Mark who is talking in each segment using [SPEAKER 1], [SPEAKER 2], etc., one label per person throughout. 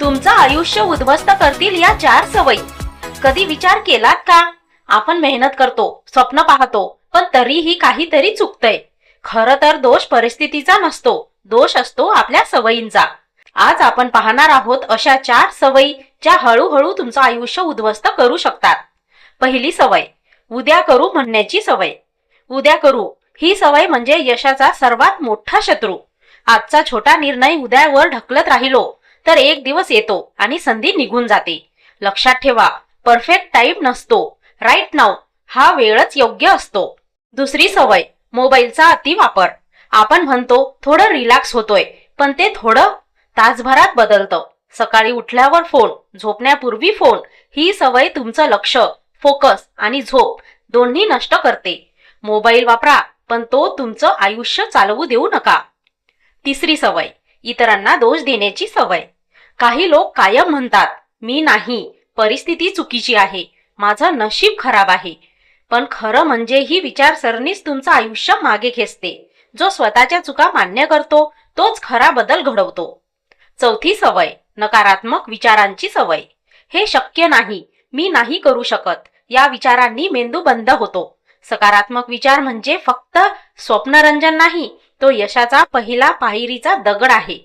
[SPEAKER 1] तुमचं आयुष्य उद्ध्वस्त करतील या चार सवयी. कधी विचार केलात का? आपण मेहनत करतो स्वप्न पाहतो पण तरीही काहीतरी चुकतंय. खरं तर दोष परिस्थितीचा नसतो दोष असतो आपल्या सवयींचा. आज आपण पाहणार आहोत अशा चार सवयी ज्या हळूहळू तुमचं आयुष्य उद्ध्वस्त करू शकतात. पहिली सवय उद्या करू म्हणण्याची सवय. उद्या करू ही सवय म्हणजे यशाचा सर्वात मोठा शत्रू. आजचा छोटा निर्णय उद्यावर ढकलत राहिलो तर एक दिवस येतो आणि संधी निघून जाते. लक्षात ठेवा परफेक्ट टाइम नसतो. राईट नाव हा वेळच योग्य असतो. दुसरी सवय मोबाईलचा अतिवापर. आपण म्हणतो थोडं रिलॅक्स होतोय पण ते थोडं तासभरात बदलतं. सकाळी उठल्यावर फोन झोपण्यापूर्वी फोन ही सवय तुमचं लक्ष फोकस आणि झोप दोन्ही नष्ट करते. मोबाईल वापरा पण तो तुमचं आयुष्य चालवू देऊ नका. तिसरी सवय इतरांना दोष देण्याची सवय. काही लोक कायम म्हणतात मी नाही परिस्थिती चुकीची आहे माझं नशीब खराब आहे. पण खरं म्हणजे ही विचारसरणीच तुमचं आयुष्य मागे खेचते जो स्वतःच्या चुका मान्य करतो तोच खरा बदल घडवतो. चौथी सवय नकारात्मक विचारांची सवय. हे शक्य नाही मी नाही करू शकत. या विचारांनी मेंदू बंद होतो. सकारात्मक विचार म्हणजे फक्त स्वप्नरंजन नाही तो यशाचा पहिला पायरीचा दगड आहे.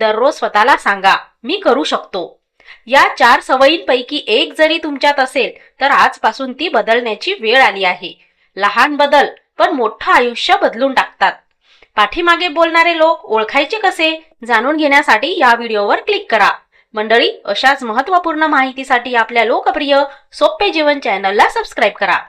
[SPEAKER 1] दररोज स्वतःला सांगा मी करू शकतो. या चार सवयींपैकी एक जरी तुमच्यात असेल तर आजपासून ती बदलण्याची वेळ आली आहे. लहान बदल पण मोठं आयुष्य बदलून टाकतात. पाठीमागे बोलणारे लोक ओळखायचे कसे? जाणून घेण्यासाठी या व्हिडिओवर क्लिक करा. मंडळी अशाच महत्त्वपूर्ण माहितीसाठी आपल्या लोकप्रिय सोपे जीवन चॅनलला सबस्क्राईब करा.